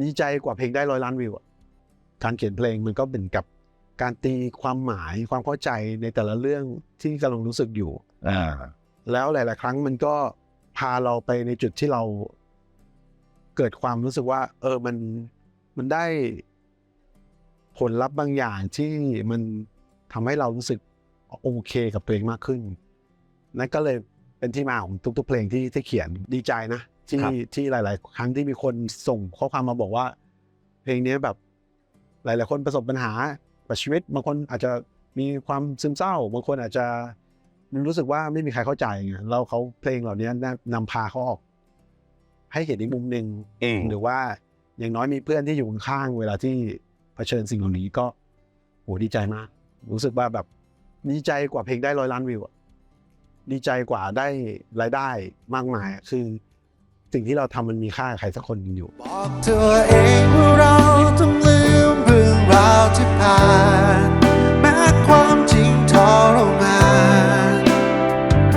ดีใจกว่าเพลงได้ร้อยล้านวิวอะการเขียนเพลงมันก็เป็นกับการตีความหมายความเข้าใจในแต่ละเรื่องที่กำลังรู้สึกอยู่อ่าแล้วหลาย ๆ ครั้งมันก็พาเราไปในจุดที่เราเกิดความรู้สึกว่า เออมันมันได้ผลลัพธ์บางอย่างที่มันทำให้เรารู้สึกโอเคกับตัวเองมากขึ้นนั่นก็เลยเป็นที่มาของทุกๆเพลงที่ที่เขียนดีใจนะ ที่ครับที่หลาย ๆ ครั้งที่มีคนส่งข้อความมาบอกว่า เพลงนี้แบบหลาย ๆ คนประสบปัญหากับชีวิตบางคนอาจจะมีความซึมเศร้า บางคนอาจจะรู้สึกว่าไม่มีใครเข้าใจไงแล้วเขาเพลงเหล่านี้นำพาเขาออก ให้เห็นอีกมุมหนึ่งอืมหรือว่าอย่างน้อยมีเพื่อนที่อยู่ข้างๆเวลาที่เผชิญสิ่งเหล่านี้ก็โหดีใจมาก รู้สึกว่าแบบดีใจกว่าเพลงได้ร้อยล้านวิวอะดีใจกว่าได้รายได้มากมายอะคือ สิ่งที่เราทำมันมีค่าใครสักคนหนึ่งอยู่บอกเธอเองว่า